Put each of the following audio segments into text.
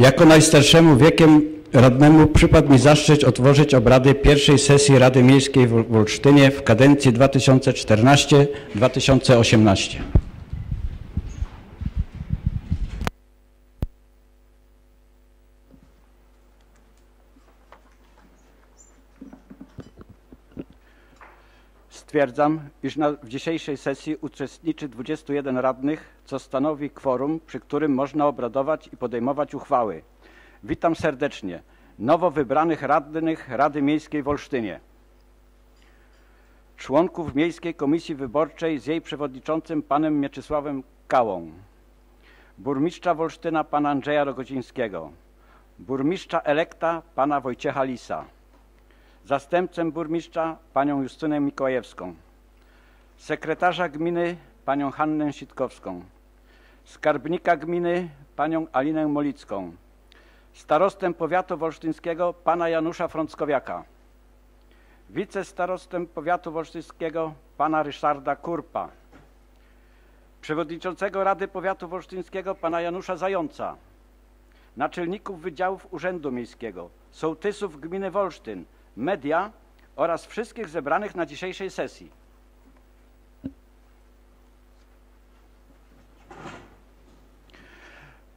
Jako najstarszemu wiekiem radnemu przypadł mi zaszczyt otworzyć obrady pierwszej sesji Rady Miejskiej w Olsztynie w kadencji 2014-2018. Stwierdzam, iż na, w dzisiejszej sesji uczestniczy 21 radnych, co stanowi kworum, przy którym można obradować i podejmować uchwały. Witam serdecznie nowo wybranych radnych Rady Miejskiej w Olsztynie, członków Miejskiej Komisji Wyborczej z jej przewodniczącym panem Mieczysławem Kałą, burmistrza Wolsztyna pana Andrzeja Rogozińskiego, burmistrza elekta pana Wojciecha Lisa, zastępcę burmistrza panią Justynę Mikołajewską, sekretarza gminy panią Hannę Sitkowską, skarbnika gminy panią Alinę Molicką, starostę powiatu wolsztyńskiego pana Janusza Frąckowiaka, wicestarostę powiatu wolsztyńskiego pana Ryszarda Kurpa, przewodniczącego Rady Powiatu Wolsztyńskiego pana Janusza Zająca, naczelników wydziałów Urzędu Miejskiego, sołtysów gminy Wolsztyn, media oraz wszystkich zebranych na dzisiejszej sesji.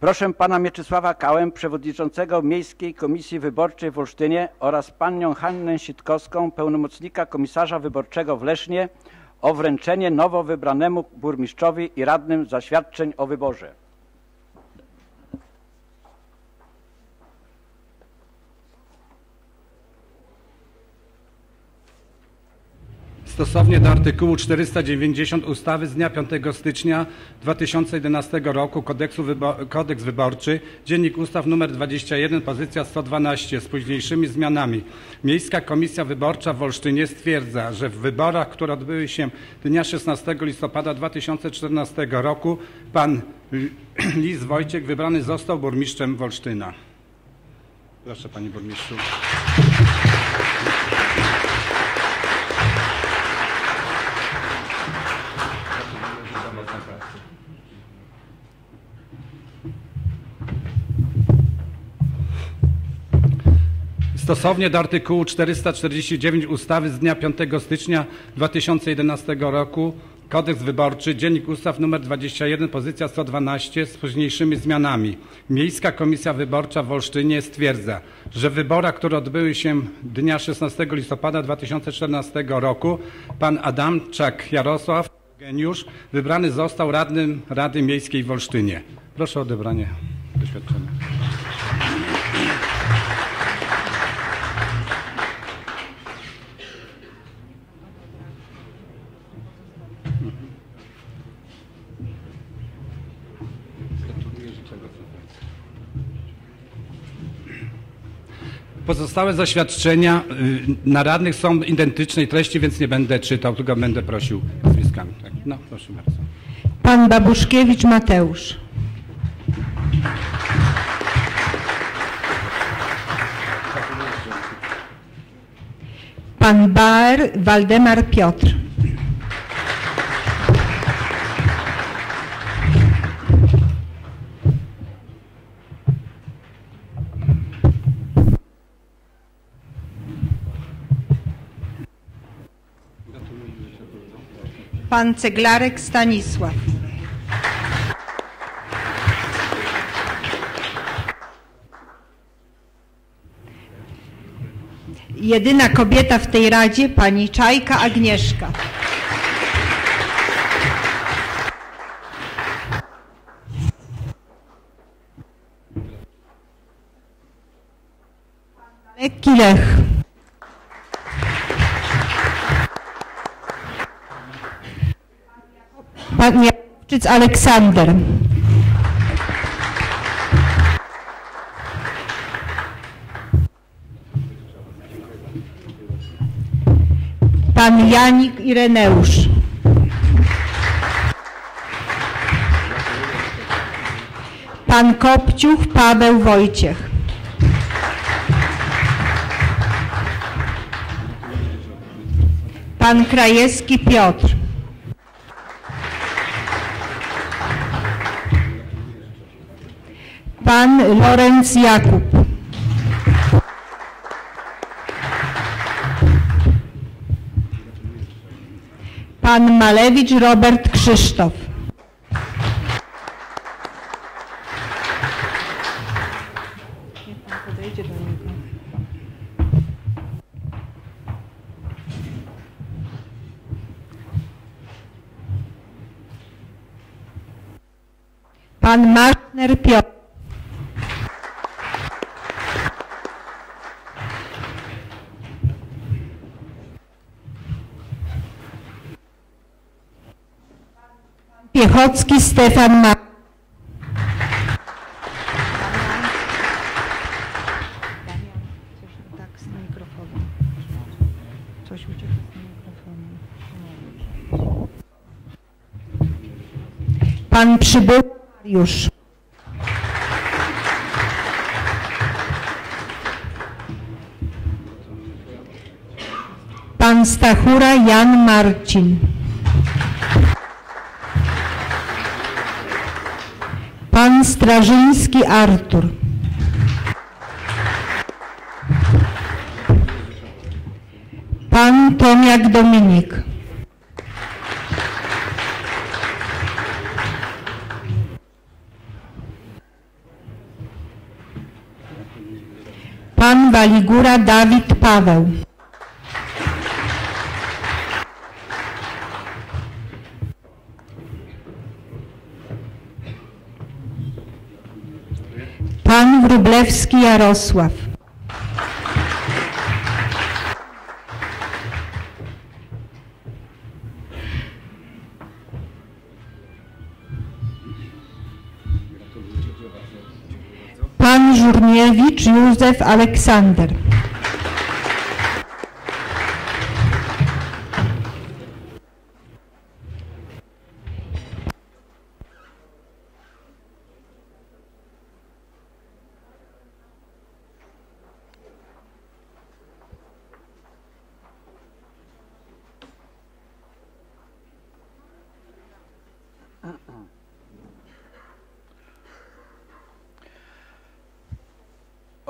Proszę pana Mieczysława Kałę, przewodniczącego Miejskiej Komisji Wyborczej w Olsztynie oraz panią Hannę Sitkowską, pełnomocnika komisarza wyborczego w Lesznie o wręczenie nowo wybranemu burmistrzowi i radnym zaświadczeń o wyborze. Stosownie do artykułu 490 ustawy z dnia 5 stycznia 2011 roku Kodeksu Wybo Kodeks Wyborczy, Dziennik Ustaw nr 21, pozycja 112 z późniejszymi zmianami. Miejska Komisja Wyborcza w Olsztynie stwierdza, że w wyborach, które odbyły się dnia 16 listopada 2014 roku, pan Lis Wojciech wybrany został burmistrzem Wolsztyna. Proszę panie burmistrzu. Stosownie do artykułu 449 ustawy z dnia 5 stycznia 2011 roku Kodeks Wyborczy, Dziennik Ustaw nr 21, pozycja 112 z późniejszymi zmianami. Miejska Komisja Wyborcza w Olsztynie stwierdza, że w wyborach, które odbyły się dnia 16 listopada 2014 roku, pan Adamczak Jarosław Geniusz wybrany został radnym Rady Miejskiej w Olsztynie. Proszę o odebranie doświadczenia. Pozostałe zaświadczenia y, na radnych są identycznej treści, więc nie będę czytał, tylko będę prosił nazwiskami. Tak. No, proszę bardzo. Pan Babuszkiewicz Mateusz. Pan Baer Waldemar Piotr. Pan Ceglarek Stanisław. Jedyna kobieta w tej radzie, pani Czajka Agnieszka. Lech. Pan Jakubczyc Aleksander. Pan Janik Ireneusz. Pan Kopciuch Paweł Wojciech. Pan Krajewski Piotr. Pan Lorenz Jakub. Pan Malewicz Robert Krzysztof. Pan Maszner Piotr. Piechocki Stefan Ma. Coś nie tak z mikrofonem. Coś ucieka z mikrofonem. Pan Przybył Mariusz. Pan Stachura Jan Marcin. Pan Strażyński Artur. Pan Tomiak Dominik. Pan Waligura Dawid Paweł. Pan Wróblewski Jarosław. Pan Żurniewicz Józef Aleksander.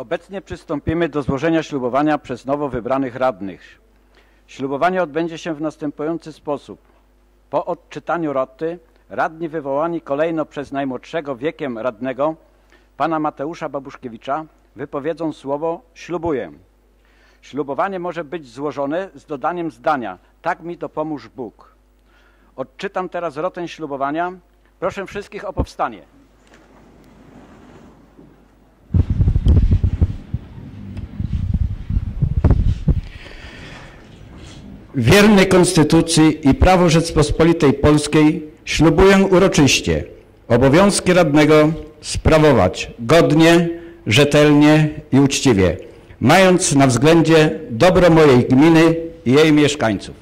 Obecnie przystąpimy do złożenia ślubowania przez nowo wybranych radnych. Ślubowanie odbędzie się w następujący sposób. Po odczytaniu roty radni wywołani kolejno przez najmłodszego wiekiem radnego, pana Mateusza Babuszkiewicza, wypowiedzą słowo ślubuję. Ślubowanie może być złożone z dodaniem zdania tak mi dopomóż Bóg. Odczytam teraz rotę ślubowania. Proszę wszystkich o powstanie. Wierny Konstytucji i prawu Rzeczpospolitej Polskiej ślubuję uroczyście obowiązki radnego sprawować godnie, rzetelnie i uczciwie, mając na względzie dobro mojej gminy i jej mieszkańców.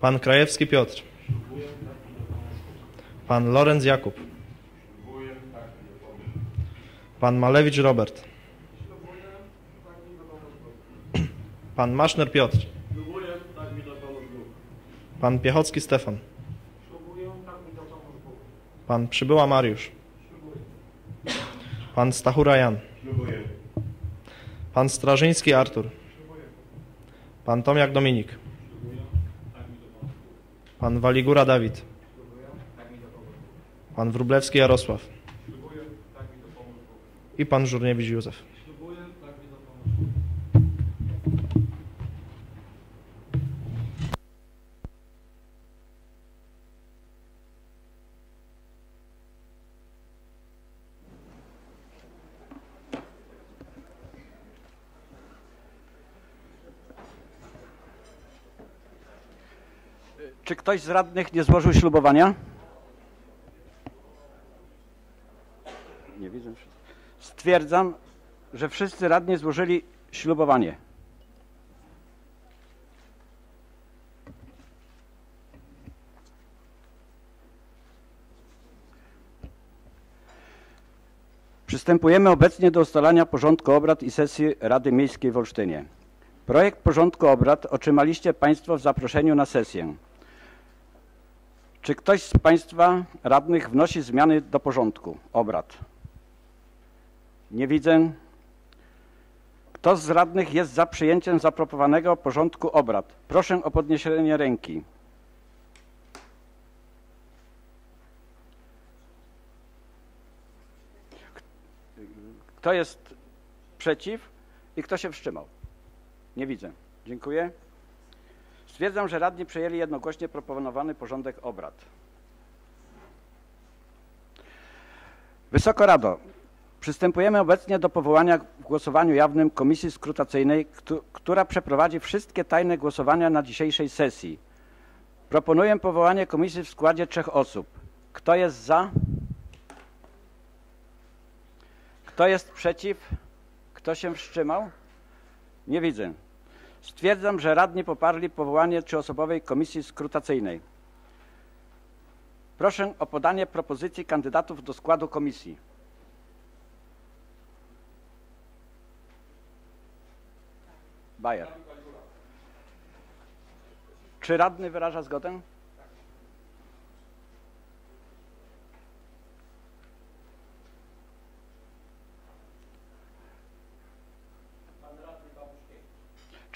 Pan Krajewski Piotr. Pan Lorenz Jakub. Pan Malewicz Robert. Pan Maszner Piotr. Pan Piechocki Stefan. Pan Przybyła Mariusz. Pan Stachura Jan. Pan Strażyński Artur. Pan Tomiak Dominik. Pan Waligura Dawid. Pan Wróblewski Jarosław. I pan Żurniewicz Józef. Czy ktoś z radnych nie złożył ślubowania? Nie widzę. Stwierdzam, że wszyscy radni złożyli ślubowanie. Przystępujemy obecnie do ustalania porządku obrad i sesji Rady Miejskiej w Olsztynie. Projekt porządku obrad otrzymaliście Państwo w zaproszeniu na sesję. Czy ktoś z Państwa radnych wnosi zmiany do porządku obrad? Nie widzę. Kto z radnych jest za przyjęciem zaproponowanego porządku obrad? Proszę o podniesienie ręki. Kto jest przeciw i kto się wstrzymał? Nie widzę. Dziękuję. Stwierdzam, że radni przyjęli jednogłośnie proponowany porządek obrad. Wysoko Rado, przystępujemy obecnie do powołania w głosowaniu jawnym komisji skrutacyjnej, któ- która przeprowadzi wszystkie tajne głosowania na dzisiejszej sesji. Proponuję powołanie komisji w składzie trzech osób. Kto jest za? Kto jest przeciw? Kto się wstrzymał? Nie widzę. Stwierdzam, że radni poparli powołanie trzyosobowej komisji skrutacyjnej. Proszę o podanie propozycji kandydatów do składu komisji. Bajer. Czy radny wyraża zgodę?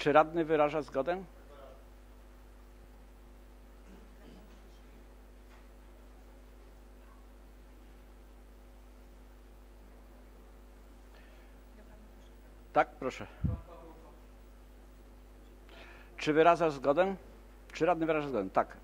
Czy radny wyraża zgodę? Tak, proszę. Czy wyraża zgodę? Czy radny wyraża zgodę? Tak.